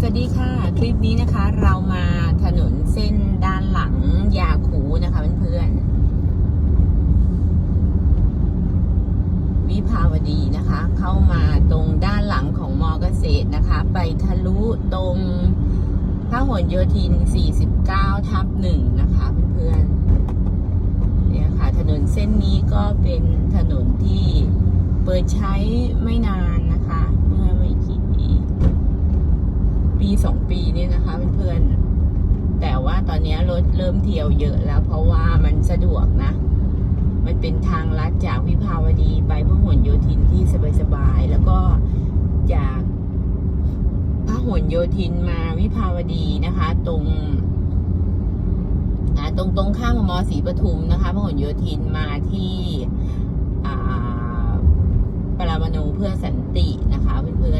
สวัสดีค่ะ คลิปนี้นะคะ เรามาถนนเส้นด้านหลังยาคูนะคะเพื่อนๆวิภาวดีนะคะ เข้ามาตรงด้านหลังของมอเกษตรนะคะ ไปทะลุตรงพหลโยธิน 49 ทับหนึ่งนะคะ เพื่อนๆเนี่ยค่ะ ถนนเส้นนี้ก็เป็นถนนที่เปิดใช้ไม่นานนะคะ ปีสองปีนี่นะคะเพื่อนๆแต่ว่าตอนนี้รถเริ่มเที่ยวเยอะแล้ว เพราะว่ามันสะดวกนะ มันเป็นทางลัดจากวิภาวดีไปพหลโยธินที่สบายๆแล้วก็จากพหลโยธินมาวิภาวดีนะคะ ตรงตรงตรงข้ามมอศรีปทุมนะคะพหลโยธินมาที่ปรามาณูเพื่อสันตินะคะเพื่อน